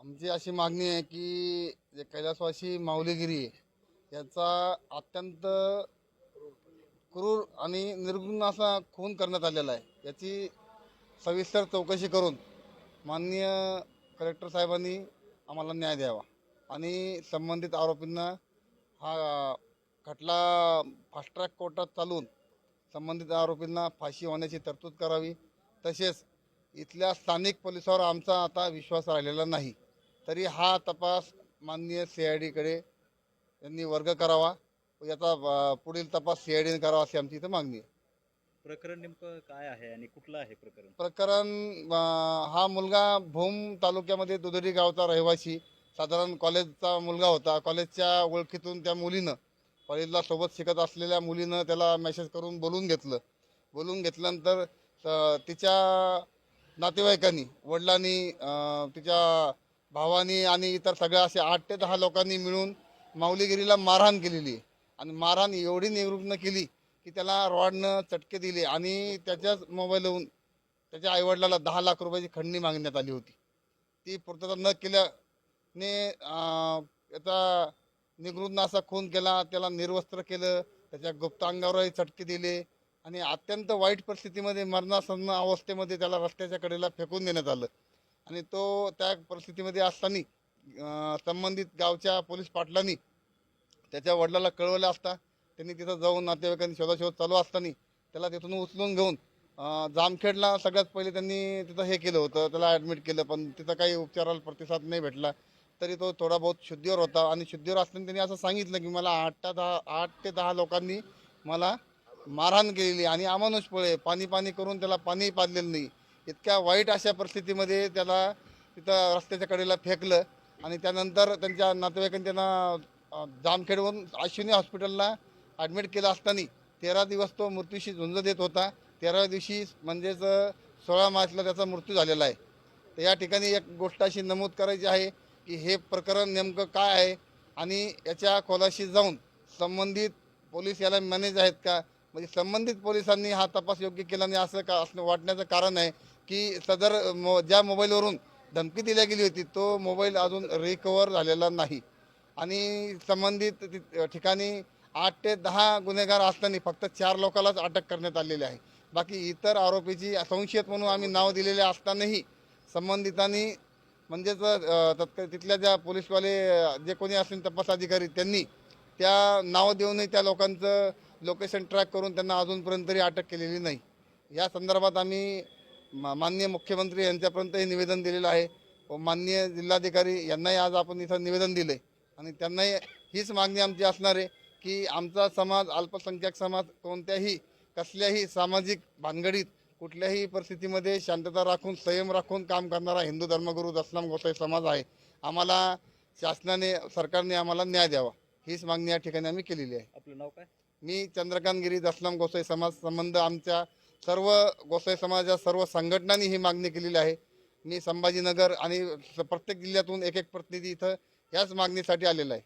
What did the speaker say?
आमची अशी मागणी आहे की जे कैलासवासी माऊलीगिरी याचा अत्यंत क्रूर आणि निर्गुण असा खून करण्यात आलेला आहे. याची सविस्तर चौकशी करून माननीय कलेक्टर साहेबांनी आम्हाला न्याय द्यावा आणि संबंधित आरोपींना हा खटला फास्ट ट्रॅक कोर्टात चालवून संबंधित आरोपींना फाशी होण्याची तरतूद करावी. तसेच इथल्या स्थानिक पोलिसावर आमचा आता विश्वास राहिलेला नाही. तरी हा तपास माननीय सी आय डीकडे यांनी वर्ग करावा. व याचा पुढील तपास सी आय डीने करावा अशी आमची इथं मागणी आहे. प्रकरण नेमकं काय आहे आणि कुठलं आहे प्रकरण? प्रकरण हा मुलगा भूम तालुक्यामध्ये दुधडी गावचा रहिवासी. साधारण कॉलेजचा मुलगा होता. कॉलेजच्या ओळखीतून त्या मुलीनं कॉलेजला सोबत शिकत असलेल्या मुलीनं त्याला मेसेज करून बोलून घेतलं. बोलून घेतल्यानंतर तिच्या नातेवाईकांनी वडिलांनी तिच्या भावानी आणि इतर सगळ्या असे आठ ते दहा लोकांनी मिळून माऊलीगिरीला मारहाण केलेली. आणि मारहाण एवढी निवृत्त केली की त्याला रॉडनं चटके दिले आणि त्याच्याच मोबाईलवरून त्याच्या आईवडिलाला दहा लाख रुपयाची खंडणी मागण्यात आली होती. ती पूर्तता न केल्याने याचा निगृत्त असा खून केला त्याला निर्वस्त्र केलं त्याच्या गुप्त अंगावरही चटके दिले आणि अत्यंत वाईट परिस्थितीमध्ये मरणासन्न अवस्थेमध्ये त्याला रस्त्याच्या कडेला फेकून देण्यात आलं. आणि तो त्या परिस्थितीमध्ये असताना संबंधित गावच्या पोलीस पाटलांनी त्याच्या वडिलाला कळवलं असता त्यांनी तिथं जाऊन नातेवाईकांनी शोधाशोध चालू असताना त्याला तिथून उचलून घेऊन जामखेडला सगळ्यात पहिले त्यांनी तिथं हे केलं होतं त्याला ॲडमिट केलं पण तिथं काही उपचाराला प्रतिसाद नाही भेटला. तरी तो थोडा बहुत शुद्धीवर होता. आणि शुद्धीवर असताना त्यांनी असं सांगितलं की मला आठ ते दहा आठ ते दहा लोकांनी मला मारहाण केलेली आणि अमानुषपणे पाणी पाणी करून त्याला पाणी पाजलेलं नाही. इतक्या वाईट अशा परिस्थितीमध्ये त्याला तिथं रस्त्याच्या कडेला फेकलं आणि त्यानंतर त्यांच्या नातेवाईकांनी त्यांना जामखेडवरून अश्विनी हॉस्पिटलला ॲडमिट केलं असताना तेरा दिवस तो मृत्यूशी झुंज देत होता. तेराव्या दिवशी म्हणजेच सोळा मार्चला त्याचा मृत्यू झालेला आहे. तर या ठिकाणी एक गोष्ट अशी नमूद करायची आहे की हे प्रकरण नेमकं काय आहे आणि याच्या खोलाशी जाऊन संबंधित पोलीस याला मॅनेज आहेत का? म्हणजे संबंधित पोलिसांनी हा तपास योग्य केला नाही असं का असं वाटण्याचं कारण आहे की सदर मो ज्या मोबाईलवरून धमकी दिल्या गेली होती तो मोबाईल अजून रिकवर झालेला नाही. आणि संबंधित ठिकाणी आठ ते दहा गुन्हेगार असताना फक्त चार लोकांनाच अटक करण्यात आलेली आहे. बाकी इतर आरोपीची संशयित म्हणून आम्ही नाव दिलेले असतानाही संबंधितांनी म्हणजेच तत्काळ तिथल्या ज्या पोलीसवाले जे कोणी असतील तपास अधिकारी त्यांनी त्या नाव देऊनही त्या लोकांचं लोकेशन ट्रॅक करून त्यांना अजूनपर्यंत तरी अटक केलेली नाही. या संदर्भात आम्ही मा- माननीय मुख्यमंत्री यांच्यापर्यंत हे निवेदन दिलेलं आहे व माननीय जिल्हाधिकारी यांनाही आज आपण इथं निवेदन दिलं आहे आणि त्यांनाही हीच मागणी आमची असणार आहे की आमचा समाज अल्पसंख्याक समाज कोणत्याही कसल्याही सामाजिक भानगडीत कुठल्याही परिस्थितीमध्ये शांतता राखून संयम राखून काम करणारा हिंदू धर्मगुरू दसलाम गोसाई समाज आहे. आम्हाला शासनाने सरकारने आम्हाला न्याय द्यावा. हीच मागणी या ठिकाणी आम्ही केलेली आहे. आपलं नाव काय? मी चंद्रकांत गिरी दसलाम गोसाई समाज संबंध आमच्या सर्व गोसाई समाजाच्या सर्व संघटनांनी ही मागणी केलेली आहे. मी संभाजीनगर आणि प्रत्येक जिल्ह्यातून एक एक प्रतिनिधी इथं याच मागणीसाठी आलेला आहे.